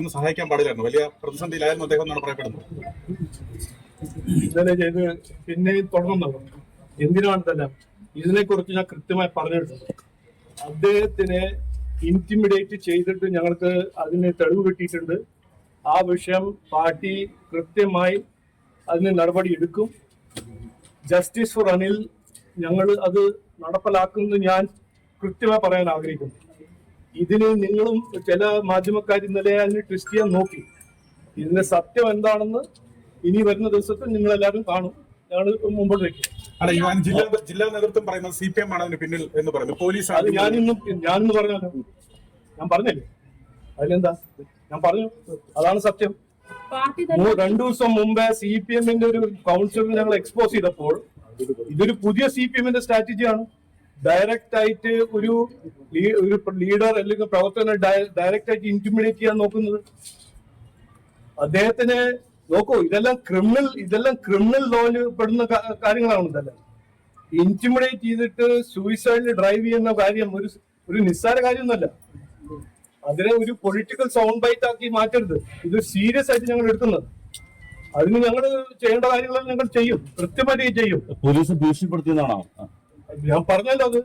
ഒന്ന് സഹായിക്കാൻ പാടില്ലായിരുന്നു. വലിയ പ്രതിസന്ധിയിലായിരുന്നു അദ്ദേഹം എന്നാണ് പറയപ്പെടുന്നത്. ഇന്നലെ ചെയ്ത് പിന്നെ തുടർന്നല്ലോ എന്തിനാണെന്നല്ല ഇതിനെ കുറിച്ച് ഞാൻ കൃത്യമായി പറഞ്ഞിട്ടുണ്ട്. അദ്ദേഹത്തിനെ ഇന്റിമിഡേറ്റ് ചെയ്തിട്ട് ഞങ്ങൾക്ക് അതിന് തെളിവ് കിട്ടിയിട്ടുണ്ട്. ആ വിഷയം പാർട്ടി കൃത്യമായി അതിന് നടപടി എടുക്കും. ജസ്റ്റിസ് ഫോർ അനിൽ ഞങ്ങൾ അത് നടപ്പിലാക്കുമെന്ന് ഞാൻ കൃത്യമായി പറയാൻ ആഗ്രഹിക്കുന്നു. ഇതിന് നിങ്ങളും ചില മാധ്യമക്കാർ ഇന്നലെ അതിന് ട്വിസ്റ്റ് ചെയ്യാൻ നോക്കി. ഇതിന്റെ സത്യം എന്താണെന്ന് ഇനി വരുന്ന ദിവസത്തിൽ നിങ്ങൾ എല്ലാവരും കാണും ഞങ്ങൾ മുമ്പോട്ട് വയ്ക്കും അല്ല ഞാൻ ജില്ലാ ജില്ലാ നേതൃത്വം പറയുന്നത് സി പി എം ആണ് അതിന് പിന്നിൽ എന്ന് പറയുന്നു അത് പോലീസാണ് ഞാനിന്നും ഞാനിന്ന് പറഞ്ഞല്ലോ ഞാൻ പറഞ്ഞില്ലേ? അതിലെന്താ? ഞാൻ പറഞ്ഞു. അതാണ് സത്യം. രണ്ടു ദിവസം മുമ്പേ സി പി എമ്മിന്റെ ഒരു കൗൺസിലർ ഞങ്ങൾ എക്സ്പോസ് ചെയ്തപ്പോൾ ഇതൊരു പുതിയ സി പി എമ്മിന്റെ സ്ട്രാറ്റജിയാണ് ഡയറക്റ്റ് ആയിട്ട് ഒരു ഒരു ലീഡർ അല്ലെങ്കിൽ പ്രവർത്തകനെ ഡയറക്റ്റ് ആയിട്ട് ഇന്റിമിഡേറ്റ് ചെയ്യാൻ നോക്കുന്നത്? അദ്ദേഹത്തിന് നോക്കൂ ഇതെല്ലാം ക്രിമിനൽ ഇതെല്ലാം ക്രിമിനൽ ലോയിൽ പെടുന്ന കാര്യങ്ങളാണ് ഇതെല്ലാം. ഇന്റിമിഡേറ്റ് ചെയ്തിട്ട് സൂയിസൈഡിൽ ഡ്രൈവ് ചെയ്യുന്ന കാര്യം ഒരു ഒരു നിസ്സാര കാര്യമൊന്നുമല്ല. അതിനെ ഒരു പൊളിറ്റിക്കൽ സൗണ്ട് ബൈറ്റ് ആക്കി മാറ്റരുത്. ഇത് സീരിയസ് ആയിട്ട് ഞങ്ങൾ എടുക്കുന്നത്. അതിന് ഞങ്ങൾ ചെയ്യേണ്ട കാര്യങ്ങൾ ഞങ്ങൾ ചെയ്യും. കൃത്യമായിട്ട് ചെയ്യും. പോലീസ് ഭീഷണിപ്പെടുത്തിയതാണോ? ഞാൻ പറഞ്ഞല്ലോ അത്.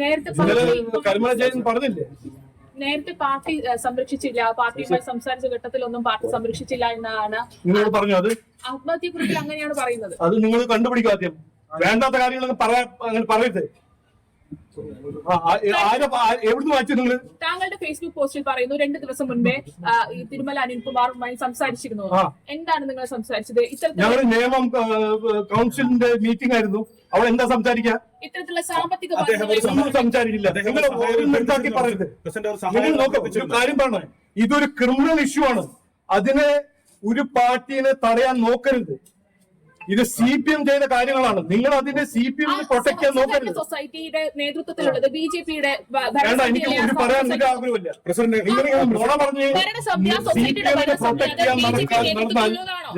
നേരത്തെ ജയൻ പറഞ്ഞില്ലേ? നേരത്തെ പാർട്ടി സംരക്ഷിച്ചില്ല. പാർട്ടിയുമായി സംസാരിച്ച ഘട്ടത്തിലൊന്നും പാർട്ടി സംരക്ഷിച്ചില്ല എന്നാണ് നിങ്ങൾ പറഞ്ഞു അത്? ആത്മഹത്യക്കുറിപ്പിൽ അങ്ങനെയാണ് പറയുന്നത്. അത് നിങ്ങൾ കണ്ടുപിടിക്കുക ആദ്യം. വേണ്ടാത്ത കാര്യങ്ങളൊക്കെ പറയാ അങ്ങനെ പറയരുത്. എവിടുന്ന് വായിച്ചു നിങ്ങൾ? ഫേസ്ബുക്ക് പോസ്റ്റിൽ പറയുന്നു രണ്ട് ദിവസം മുൻപേ ഈ തിരുമല അനിൽകുമാറുമായി സംസാരിച്ചിരുന്നു. എന്താണ് നിങ്ങൾ സംസാരിച്ചത്? ഇത്തരത്തിൽ ഞങ്ങൾ നിയമം കൗൺസിലിന്റെ മീറ്റിംഗ് ആയിരുന്നു. അവൾ എന്താ സംസാരിക്കുക ഇത്തരത്തിലുള്ള സാമ്പത്തിക സംസാരിക്കില്ല കാര്യം പറഞ്ഞേ ഇതൊരു ക്രിമിനൽ ഇഷ്യൂ ആണ്. അതിനെ ഒരു പാർട്ടിനെ തടയാൻ നോക്കരുത്. ഇത് സി പി എം ചെയ്ത കാര്യങ്ങളാണ്. നിങ്ങൾ അതിനെ സി പി എം പ്രൊട്ടക്ട് ചെയ്യാൻ നോക്കരുത്. സൊസൈറ്റിയുടെ നേതൃത്വത്തിലുള്ളത് ബി ജെ പിയുടെ വേണ്ട എനിക്ക് ഒരു പറയാൻ ആഗ്രഹമില്ല പ്രസിഡന്റ് നിങ്ങൾ നുണ പറഞ്ഞു സി പി എമ്മിനെ പ്രൊട്ടക്ട് ചെയ്യാൻ നടക്കാൻ?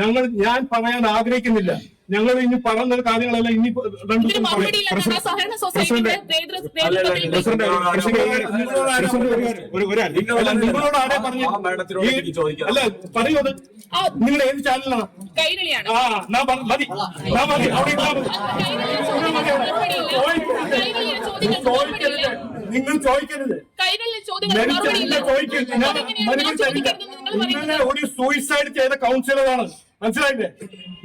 ഞങ്ങൾ ഞാൻ പറയാൻ ആഗ്രഹിക്കുന്നില്ല. ഞങ്ങൾ ഇനി പറഞ്ഞ കാര്യങ്ങളെല്ലാം ഇനി നിങ്ങളോട് ആരെ? പറഞ്ഞു. അല്ല പറയൂ അത്. നിങ്ങൾ ഏത് ചാനലാണ് ആ നാ മതി. നാ മതി. അവിടെ മറുപടിയില്ല. നിങ്ങൾ ചോദിക്കരുത്. ചോദിക്കരുത്. പറയുന്നത്? ഒരു സൂയിസൈഡ് ചെയ്ത കൗൺസിലറാണ് മനസ്സിലായില്ലേ?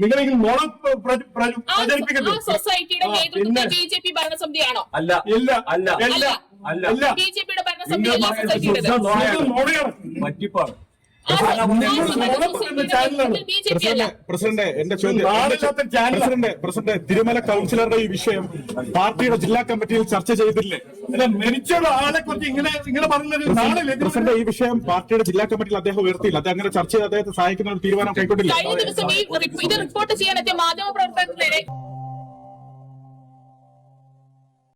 നിങ്ങൾ ഈ നുണ പ്ര- പ്ര- പ്ര- ആ പ്രചരിപ്പിക്കരുത്. സൊസൈറ്റിയുടെ നേതൃത്വത്തിൽ ബി ജെ പി ഭരണസമിതിയാണോ? അല്ല ഇല്ല. അല്ല. അല്ല. ബി ജെ പിയുടെ ഭരണസമിതി അല്ല നുണയാണ് പറ്റിപ്പാണ്. പ്രസിഡന്റ് പ്രസിഡന്റ് എന്റെ ചോദ്യം. പ്രസിഡന്റ് പ്രസിഡന്റ് തിരുമല കൗൺസിലറുടെ ഈ വിഷയം പാർട്ടിയുടെ ജില്ലാ കമ്മിറ്റിയിൽ ചർച്ച ചെയ്തില്ലേ? മരിച്ച ആളെ കുറിച്ച് ഇങ്ങനെ ഇങ്ങനെ പറഞ്ഞത് പ്രസിഡന്റ് ഈ വിഷയം പാർട്ടിയുടെ ജില്ലാ കമ്മിറ്റിയിൽ അദ്ദേഹം ഉയർത്തിയില്ല. അത് അങ്ങനെ ചർച്ച ചെയ്ത് അദ്ദേഹത്തെ സഹായിക്കുന്ന ഒരു തീരുമാനം കൈക്കൊണ്ടില്ല. കഴിഞ്ഞ ദിവസം ഈ ഇത് റിപ്പോർട്ട് ചെയ്യാനെത്തിയ